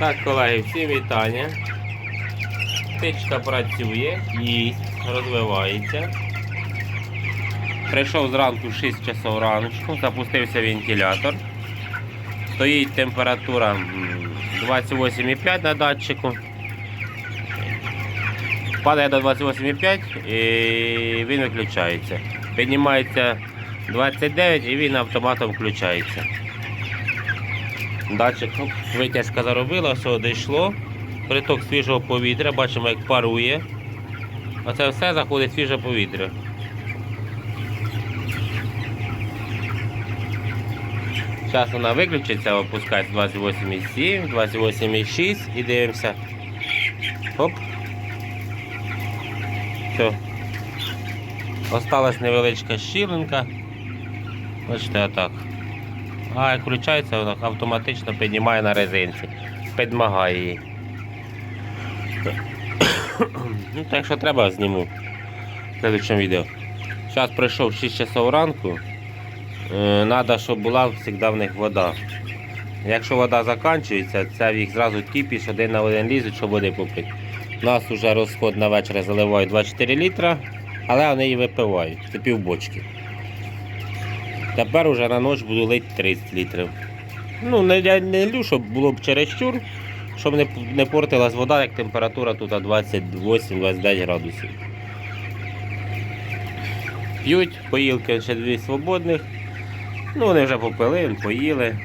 Так, колеги, всім вітання. Птичка працює, їсть, розвивається. Прийшов зранку в 6 часов ранку, запустився вентилятор. Стоїть температура 28,5 на датчику. Падає до 28,5 і він виключається. Піднімається 29 і він автоматом включається. Датчик витяжка заробила, все дійшло. Приток свіжого повітря, бачимо, як парує. Оце все заходить свіже повітря. Зараз вона виключиться, опускається 28,7, 28,6 і дивимося. Оп. Все. Осталась невеличка щілинка. Бачите, отак. А як включається, воно автоматично піднімає на резинці. Підмагає її. ну, так що треба зніму в следующому відео. Зараз прийшов 6 часов ранку. Треба, щоб була завжди в них вода. Якщо вода закінчується, це в їх зразу кипіш, один на один лізуть, щоб води попити. У нас вже розход на вечір заливають 24 літра, але вони її випивають, це півбочки. Тепер уже на ніч буду лити 30 літрів. Ну, не, я не лю, щоб було б чересчур, щоб не, не портилась вода, як температура тут 28-29 градусів. П'ють, поїлки ще дві свободних. Ну, вони вже попили, поїли.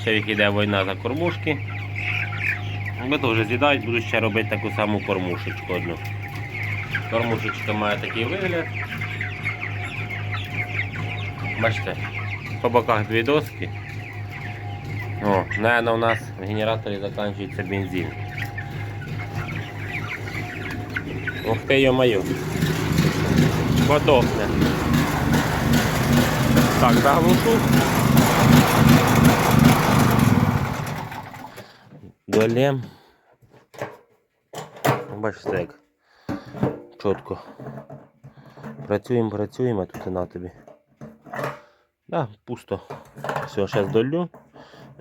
Ще їх іде війна за кормушки. Ми то вже з'їдають, буду ще робити таку саму кормушечку одну. Кормушечка має такий вигляд. Бачите, по боках дві доски. О, наверное, у нас в генераторі закінчується бензин. Ух ти, йо-моє. Подохне. Так, заглушу. Долем. Бачите як. Чітко. Працюємо, працюємо, а тут і на тобі. Да, пусто. Все, зараз долю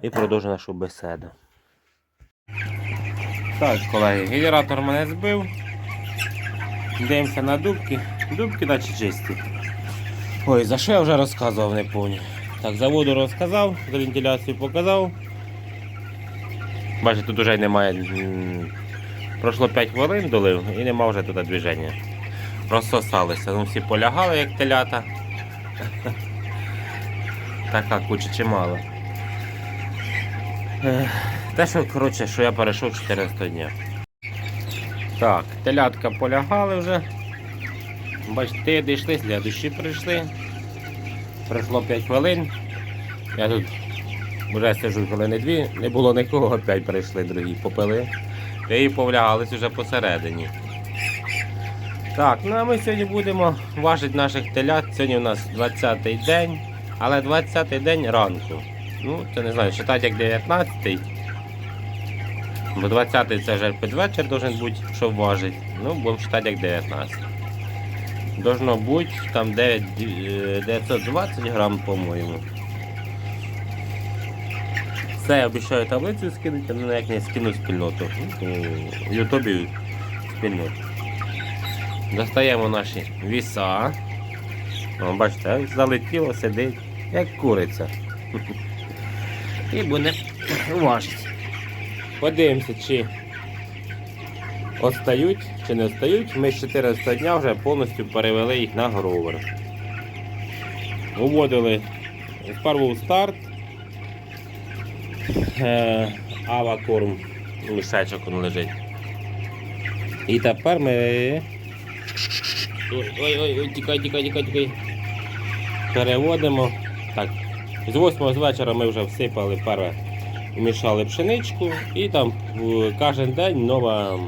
і продовжу нашу беседу. Так, колеги, генератор мене збив. Дивимося на дубки. Дубки наче чисті. Ой, за що я вже розказував, не пам'ятаю. Так, за воду розказав, за вентиляцію показав. Бачите, тут вже немає. Пройшло 5 хвилин, долив і нема вже тут движення. Розсосалися. Ну, всі полягали, як телята. Така куча чимало. Те, що, коротше, що я перейшов 14 дня. Так, телятка полягали вже. Бачите, дійшли, слідущі прийшли. Пройшло 5 хвилин. Я тут вже сижу хвилини дві, не було нікого, опять прийшли другі, попили. І повлягались вже посередині. Так, ну а ми сьогодні будемо важити наших телят. Сьогодні у нас 20-й день, але 20-й день ранку. Ну, це не знаю, вважати як 19-й. Бо 20-й це вже під вечір должен бути, щоб важити. Ну, будемо вважати як 19. Должно бути там 9, е, 920 грам, по-моєму. Все, я обіцяю таблицю скинути, але ніяк не скину спільноту. Ну, В Ютубі спільноту. Достаємо наші віса. Бачите, залетіло, сидить, як куриця. І буде важити. Подивимося, чи остають, чи не остають. Ми з 14 дня вже повністю перевели їх на гровер. Уводили спершу старт. Е, авакорм мішечок він лежить. І тепер ми. Ой, ой, ой, ой, тікай, тікай, тікай, тікай. Переводимо. З 8 з вечора ми вже всипали перше, вмішали пшеничку і там кожен день нова,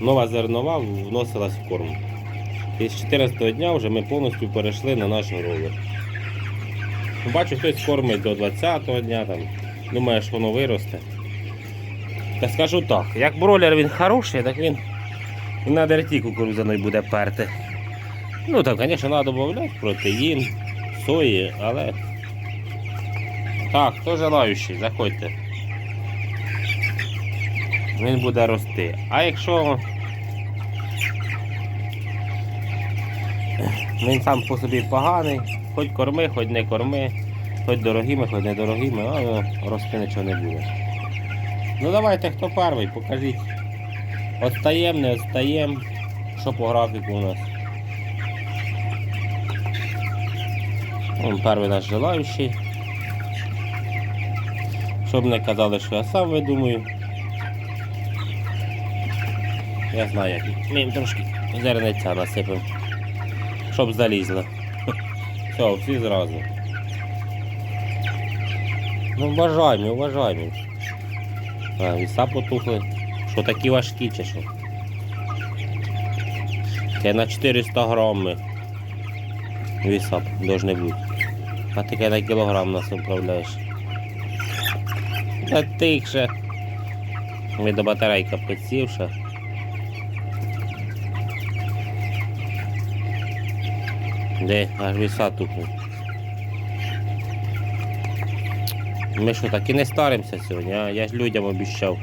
нова зернова вносилась в корм. І з 14 дня вже ми повністю перейшли на наш ровер. Бачу, хтось кормить до 20 дня, там, думає, що воно виросте. Та скажу так, як бройлер він хороший, так він на дерті кукурудзяної буде перти. Ну так, звісно, треба додати протеїн, сої, але. Так, хто желаючий, заходьте. він буде рости. А якщо він сам по собі поганий, хоч корми, хоч не корми, хоч дорогими, хоч недорогими, а ну, рости нічого не буде. Ну давайте, хто перший, покажіть. Отстаєм, не отстаєм. Що по графіку у нас? Он перший наш желаючий. Щоб не казали, що я сам видумую. Я знаю як. Ми їм трошки зерниця насипемо. Щоб залізло. Все, всі зразу. Ну вважаємо, вважаємо. А, віса потухли. Що такі важкі чи що? Це на 400 грам ми. Віса должны бути. А таке на кілограм нас управляєш. Та тихше. Ми до батарейка підсівша. Де аж віса тухнуть. Ми що, так і не старимося сьогодні, а? Я ж людям обіщав.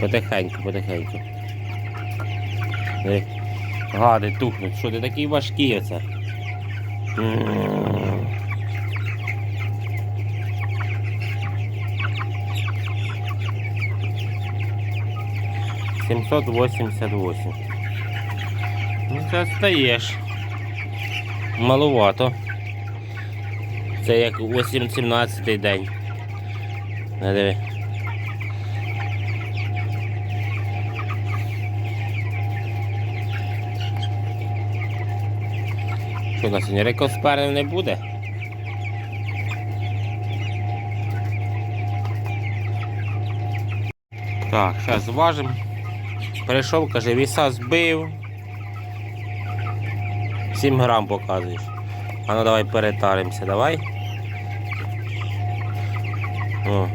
Потихеньку, потихеньку. Де? Гади тухнуть, що ти такий важкий оце? 788. Ну це стаєш. Малувато. Це як 8-17 день. Диви. Що на сьогодні рекосперним не буде? Так, зараз зважимо. Прийшов, каже, віса збив. 7 грам показуєш. А ну давай перетаримося, давай. О.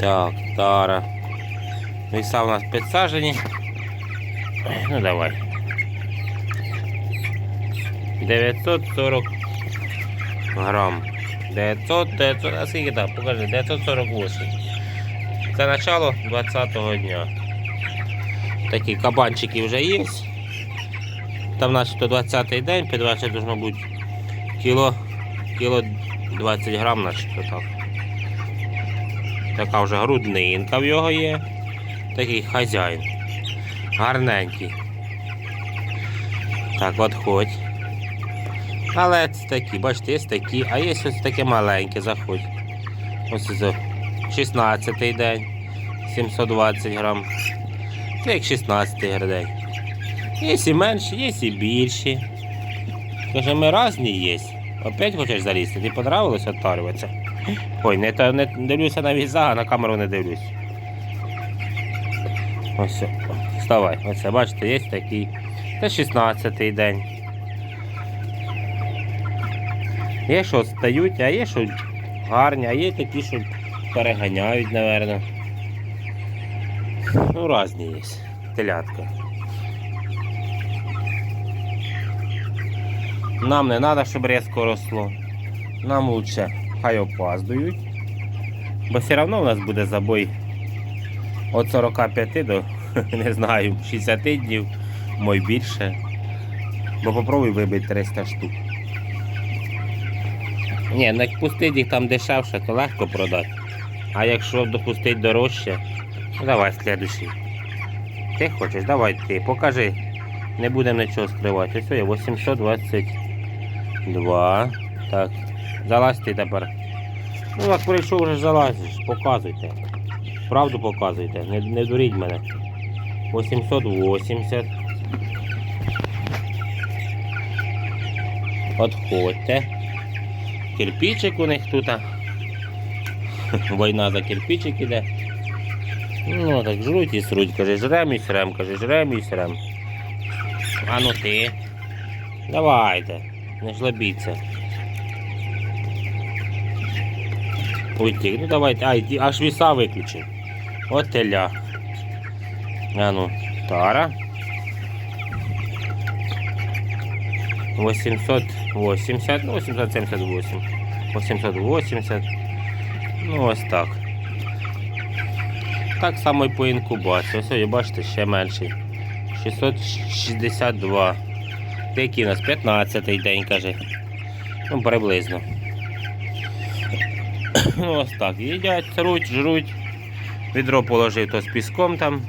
Так, тара. Віса у нас підсаджені. Ну давай. 940 грам. 900, 900, а скільки так, покажи, 948. Це начало 20-го дня. Такі кабанчики вже є. Там начебто 20-й день, під вечір должно бути кіло, кіло 20 грам, начебто так. Така вже груднинка в його є. Такий хазяїн. Гарненький. Так, от ходь. Але це такі, бачите, є такі, а є ось таке маленьке, заходь. Ось це 16 день, 720 грам. Це як 16 день. Є і менші, є і більші. Каже, ми різні є. Опять хочеш залізти? Тобі понравилось оттарюватися? Ой, не, не дивлюся на віза, а на камеру не дивлюсь. Ось. Вставай. Оце, бачите, є такий. Це 16 день. Є, що стають, а є, що гарні, а є такі, що переганяють, напевно. Ну, різні є. Телятка. Нам не треба, щоб різко росло. Нам лучше хай опаздують. Бо все одно у нас буде забой від 45 до, не знаю, 60 днів, мой більше. Бо попробуй вибити 300 штук. Ні, ну як пустить їх там дешевше, то легко продати. А якщо допустить дорожче, ну давай слідущий. Ти хочеш, давай ти, покажи. Не будемо нічого скривати. Ось є 822. Так. Залазь ти тепер. Ну як прийшов вже залазиш, показуйте. Правду показуйте, не, не дуріть мене. 880. Отходьте. Кирпичик у них тут. Війна за кирпичик іде. Ну так жруть і сруть, каже, жрем і срем, каже, жрем і срем. А ну ти. Давайте, не жлобіться. Уйти, ну давайте, ай, аж віса виключив. От теля. А ну, тара. 880, ну 878. 880. Ну ось так. Так само і по інкубації. Ось, ви бачите, ще менший. 662. Це який у нас 15 день, каже. Ну, приблизно. Ну, ось так. Їдять, труть, жруть. Відро положив то з піском там.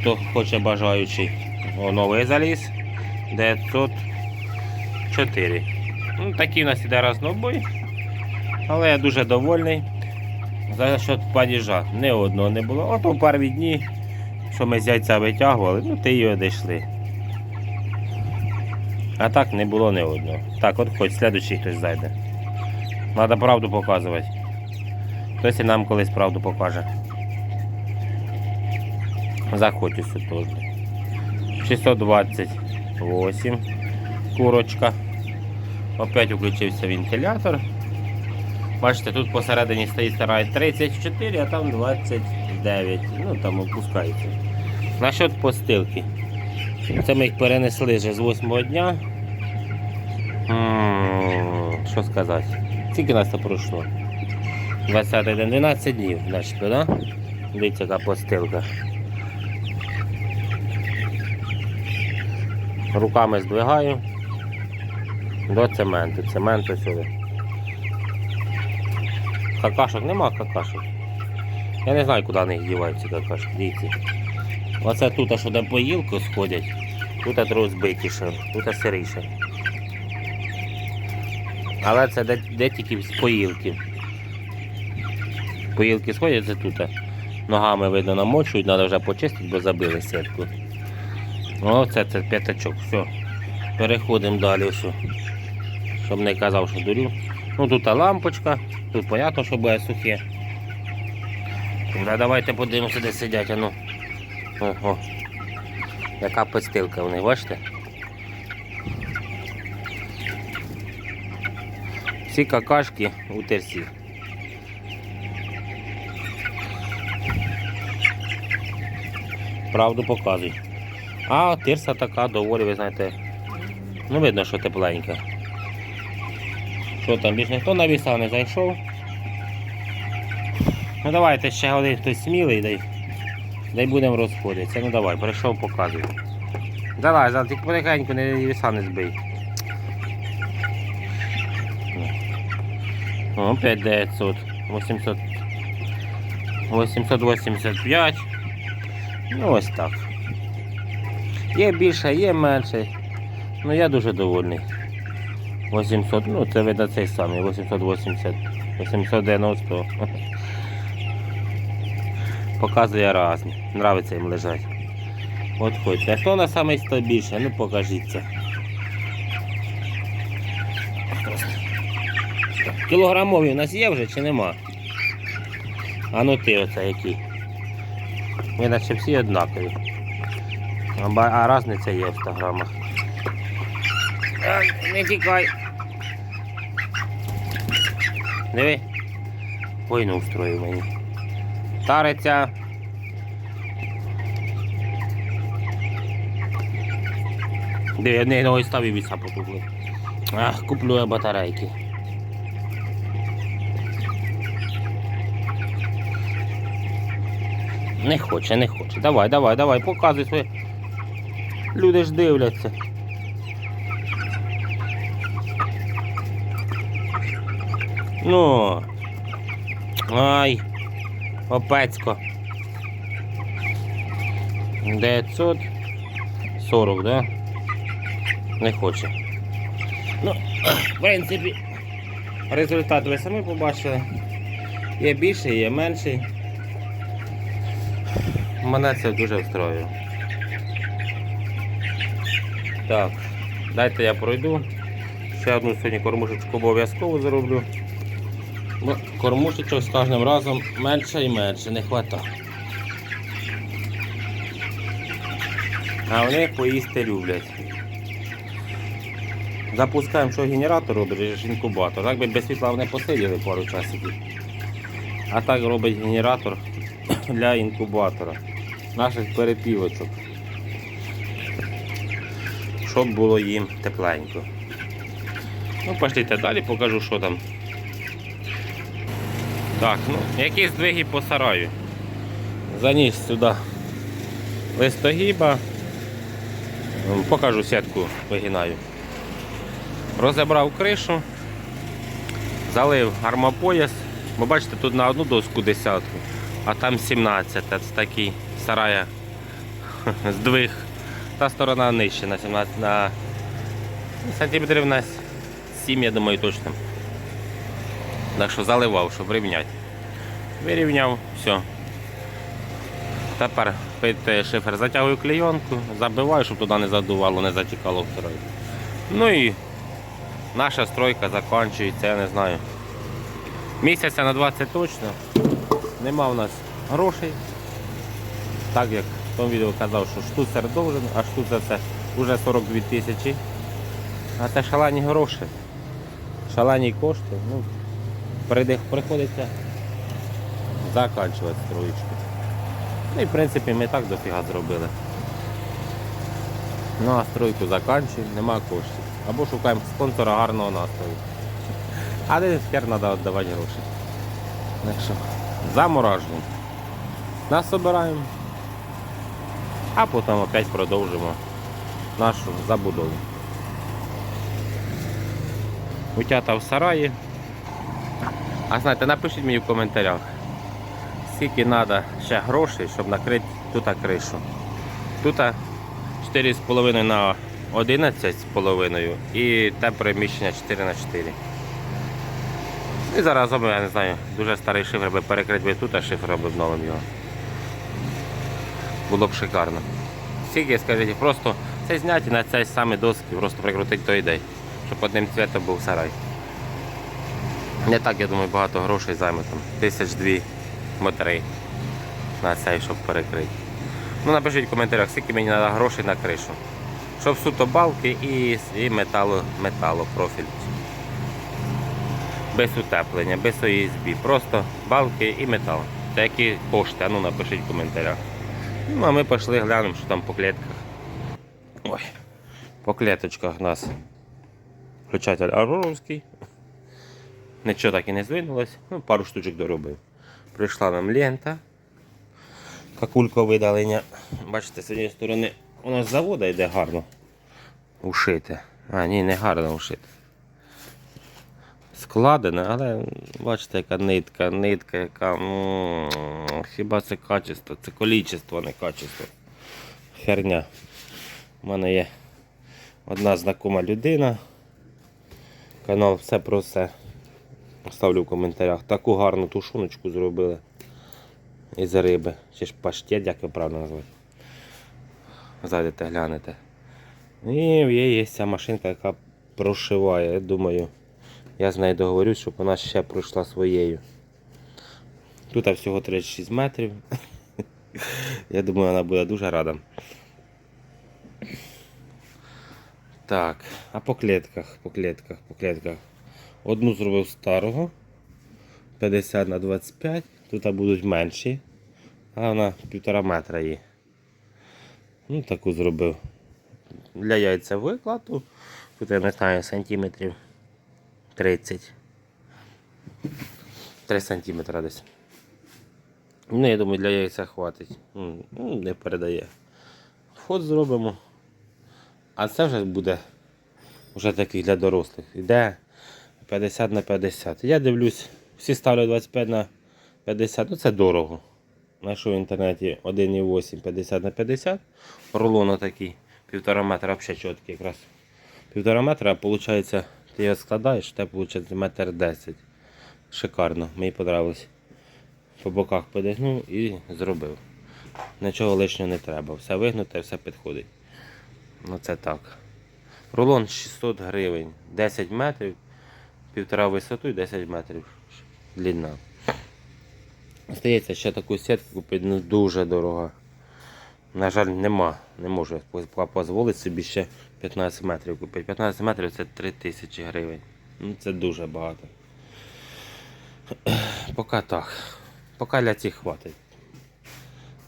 Хто хоче бажаючий. О, новий заліз. 904. Ну, такий у нас іде разнобой. Але я дуже довольний. За що падіжа не одного не було. Ото в перші дні, що ми з яйця витягували, ну ти його дійшли. А так не було не одного. Так, от хоч слідуючий хтось зайде. Треба правду показувати. Хтось і нам колись правду покаже. Заходь тут теж. 628. Курочка. Опять включився вентилятор. Бачите, тут посередині стоїть старай 34, а там 29. Ну там опускається. Насчет постилки. Це ми їх перенесли вже з 8 дня. Що сказати? Скільки нас це пройшло? 20 день, 12 днів, значить, да? Дивіться, яка постилка. Руками здвигаю до цементу. Цементу сюди. Какашок нема какашок. Я не знаю, куди вони діваються какашки. Дивіться. Оце тут, що де поїлку сходять, тут трохи збитіше, тут сиріше. Але це де, де тільки з поїлки. Поїлки сходять, це тут. Ногами видно намочують, треба вже почистити, бо забили сітку. Оце це п'ятачок, все. Переходимо далі. Все. Щоб не казав, що дурю. Ну тут лампочка, тут понятно, що буде сухе. Да, давайте подивимося, де сидять. Ну. Ого. Яка постилка у них, бачите? Всі какашки у терсі. Правду показуй. А тирса така доволі, ви знаєте. Ну видно, що тепленька. Що там, більш ніхто на віса не зайшов. Ну давайте ще один хтось смілий, дай, дай будемо розходитися. Ну давай, прийшов, показуй. Давай, зараз тільки потихеньку не віса не збий. О, 5900, 800, 885. Ну ось так. Є більше, є менше. Ну я дуже довольний. 800, ну це видно цей самий, 880, 890. Показує раз. Нравиться їм лежать. От хоч. А хто на самий більше? Ну покажіться. Кілограмові у нас є вже чи нема? А ну ти оце який. Ми наче всі однакові. А різниця є в 100 грамах. Не тікай. Диви. Війну устроїв мені. Тариться. Де я не ногою ставив віса покуплю. Ах, куплю я батарейки. Не хоче, не хоче. Давай, давай, давай, показуй своє. Люди ж дивляться. Ну. Ай. Опецько. 940, да? Не хоче. Ну, в принципі, результат ви самі побачили. Є більший, є менший. Мене це дуже встроює. Так, дайте я пройду. Ще одну сьогодні кормушечку обов'язково зроблю. Кормушечок з кожним разом менше і менше, не вистачає. А вони поїсти люблять. Запускаємо, що генератор робить, інкубатор. Так би без світла вони посиділи пару часиків. А так робить генератор для інкубатора наших перепілочок. Щоб було їм тепленько. Ну, пошліть далі, покажу, що там. Так, ну, які здвиги по сараю. Заніс сюди листогіба. Покажу сітку, вигинаю. Розібрав кришу, залив армопояс. Бо бачите, тут на одну доску десятку, а там 17. Це такий сарая здвиг. Та сторона нижче на 17 на ну, сантиметрів на 7, я думаю, точно. Так що заливав, щоб рівняти. Вирівняв, все. Тепер під шифер затягую клейонку, забиваю, щоб туди не задувало, не затікало в строй. Ну і наша стройка закінчується, я не знаю. Місяця на 20 точно. Нема в нас грошей. Так як в тому відео казав, що штуцер должен, а штуцер це вже 42 тисячі. А це шалені гроші. Шалені кошти. Ну, приходиться закінчувати строїчку. Ну і в принципі ми так дофіга зробили. Ну а стройку закінчуємо, нема коштів. Або шукаємо спонсора гарного настрою. А де хер треба віддавати гроші. Так що заморажуємо. Нас збираємо, а потім опять продовжимо нашу забудову. Утята в сараї. А знаєте, напишіть мені в коментарях, скільки треба ще грошей, щоб накрити тут кришу. Тут 4,5 на 11,5 і те приміщення 4 на 4. І зараз, я не знаю, дуже старий шифр би перекрити би тут, а шифр би новим його. Було б шикарно. Скільки, скажіть, просто це зняті на цей самий доски, просто прикрутити той день, щоб одним цвітом був сарай. Не так, я думаю, багато грошей займе там. Тисяч дві мотори на цей, щоб перекрити. Ну напишіть в коментарях, скільки мені треба грошей на кришу. Щоб суто балки і, і метало, металопрофіль. Без утеплення, без ОСБ. Просто балки і метал. Та які кошти, ну напишіть в коментарях. Ну, а ми пішли глянемо, що там по клетках. Ой, по клеточках у нас включатель Ароровський. Нічого так і не здвинулось. Ну, пару штучок доробив. Прийшла нам лента. Какулько видалення. Бачите, з цієї сторони у нас завода йде гарно ушите. А, ні, не гарно ушите. Складене, але бачите, яка нитка, нитка, яка. м, Хіба це качество, це количество, не качество. Херня. У мене є одна знакома людина. Канал все про все. Ставлю в коментарях. Таку гарну тушоночку зробили із риби. Чи ж паштет, як ви правильно назвати. Зайдете, глянете. І є, є ця машинка, яка прошиває. Я думаю, я з нею договорюсь, щоб вона ще пройшла своєю. Тут всього 36 метрів. Я думаю, вона буде дуже рада. Так, а по клетках, по клетках, по клетках. Одну зробив старого 50 на 25. Тут будуть менші, а вона півтора метра є. Ну, таку зробив. Для яйця викладу. Тут я не знаю сантиметрів 30. 3 сантиметра десь. Ну, я думаю, для яйця хватить. Ну, не передає. Вход зробимо. А це вже буде вже такий для дорослих. Іде 50 на 50. Я дивлюсь, всі ставлять 25 на 50, ну це дорого. Знайшов в інтернеті 1,8 50 на 50. Рулон такий, півтора метра взагалі чіткий якраз. Півтора метра, виходить, ти його складаєш, те виходить метр 10. Шикарно, мені подобалось. По боках подигнув і зробив. Нічого лишнього не треба. Все вигнуте, все підходить. Ну це так. Рулон 600 гривень, 10 метрів, півтора висоту і 10 метрів длина. Здається, ще таку сітку купити ну, дуже дорого. На жаль, нема. Не можу дозволити собі ще 15 метрів купити. 15 метрів це 3 тисячі гривень. Ну, це дуже багато. Поки так. Поки для цих хватить.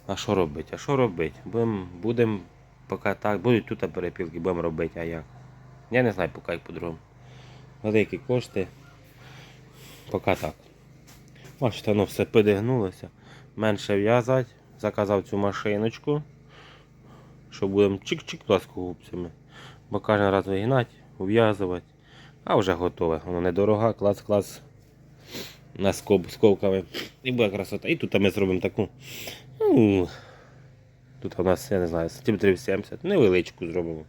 А що робити? А що робити? Будемо будем, поки так, будуть тут перепілки, будемо робити, а як? Я не знаю, поки як по-другому. Великі кошти. Поки так. Бачите, воно все підігнулося. Менше в'язати. Заказав цю машиночку. Що будемо чик-чик пласкогубцями. Бо кожен раз вигинати, ув'язувати. А вже готове. Воно недорога, клас-клас. На скоб, сковками. І буде красота. І тут ми зробимо таку. Ну, тут у нас, я не знаю, сантиметрів 70. Невеличку зробимо.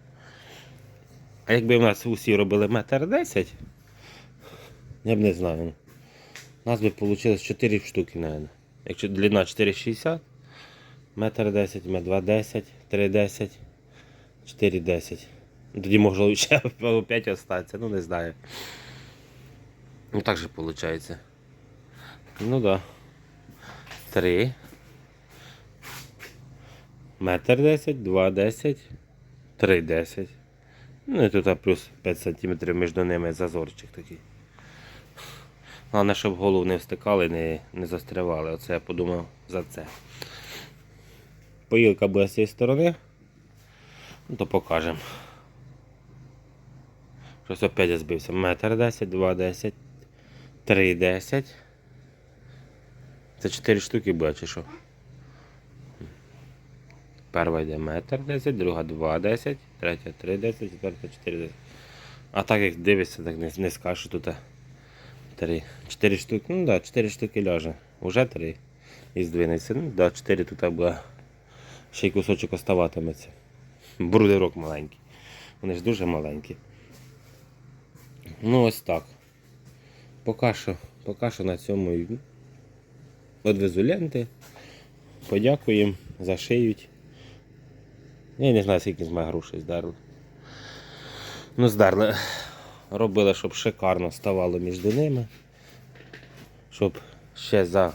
А якби в нас усі робили метр десять, я б не знаю. У нас би вийшло 4 штуки, мабуть. Якщо длина 4,60, метр 10, метр 2,10, 3,10, 4,10. Тоді можна ще 5 остатися, ну не знаю. Ну так же виходить. Ну да. 3. Метр 10, 2,10, 3,10. Ну і тут плюс 5 см між ними зазорчик такий. Головне, щоб голову не встикали, не, не застрявали. Оце я подумав за це. Поїлка буде з цієї сторони. Ну, то покажемо. Щось опять я збився. Метр 10, 2,10, 3,10. Це 4 штуки буде, чи що? Перша йде метр 10, друга 2,10, третя 3,10, четверта 4,10. А так як дивишся, так не, не скажеш, що тут 3. 4 штуки, ну да, 4 штуки ляже. Уже 3. І здвинеться. Ну да, 4 тут буде. Ще й кусочок оставатиметься. Брудерок маленький. Вони ж дуже маленькі. Ну ось так. Поки що, поки що на цьому відвезу ленти. Подякуємо, зашиють. Я не знаю, скільки з мене грошей здерли. Ну, здерли. Робили, щоб шикарно ставало між ними. Щоб ще за,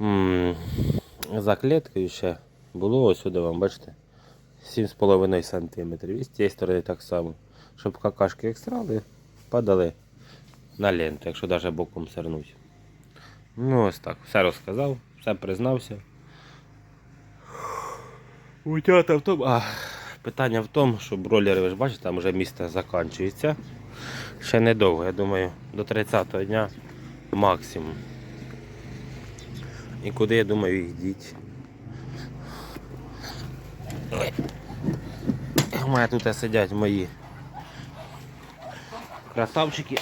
м, за кліткою ще було ось сюди вам, бачите, 7,5 см. І з цієї сторони так само. Щоб какашки екстрали падали на ленту, якщо навіть боком свернуть. Ну ось так. Все розказав, все признався. Утята в тому. А, питання в тому, що бролери, ви ж бачите, там вже місто закінчується. Ще недовго, я думаю, до 30-го дня максимум. І куди, я думаю, їх діть. У мене тут сидять мої красавчики.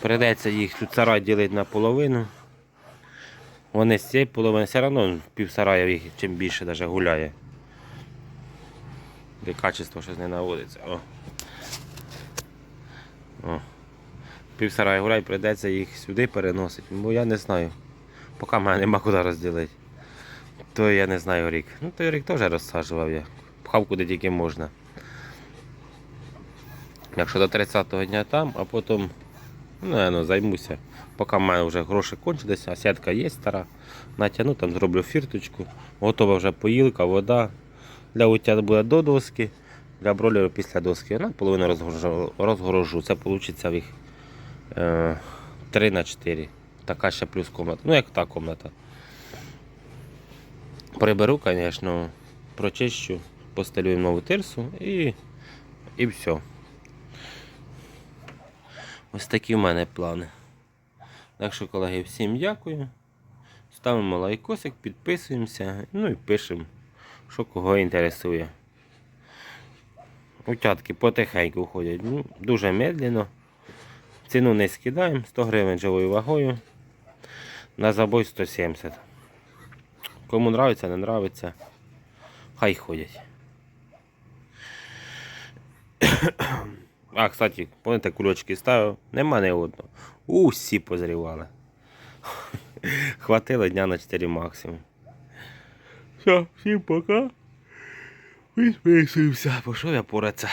Придеться їх тут сарай ділити на половину. Вони з цієї половини все одно пів сарая їх чим більше навіть гуляє. Де качество щось не наводиться. О. О. Пів сарая гуляє, прийдеться їх сюди переносити, бо я не знаю. Поки мене нема куди розділити. То я не знаю рік. Ну той рік теж розсаджував я. Пхав куди тільки можна. Якщо до 30-го дня там, а потім ну, ну, займуся. Поки в вже гроші кончилися, а сітка є стара. Натягну, там зроблю фірточку. Готова вже поїлка, вода. Для уття буде до доски, для бролеру після доски. На половину розгорожу. розгорожу. Це вийде в їх е, 3 на 4. Така ще плюс комната. Ну як та комната. Приберу, звісно, прочищу, постелюю нову тирсу і, і все. Ось такі в мене плани. Так що, колеги, всім дякую. Ставимо лайкосик, підписуємося, ну і пишемо, що кого інтересує. Утятки потихеньку ходять, ну, дуже медленно. Ціну не скидаємо, 100 гривень живою вагою. На забой 170. Кому нравиться, не нравиться, хай ходять. А, кстати, пам'ятаєте, кульочки ставив, нема не одного. Усі позрівали. Хватило дня на 4 максимум. Все, всім пока. Підписуємося. Пішов я поратися.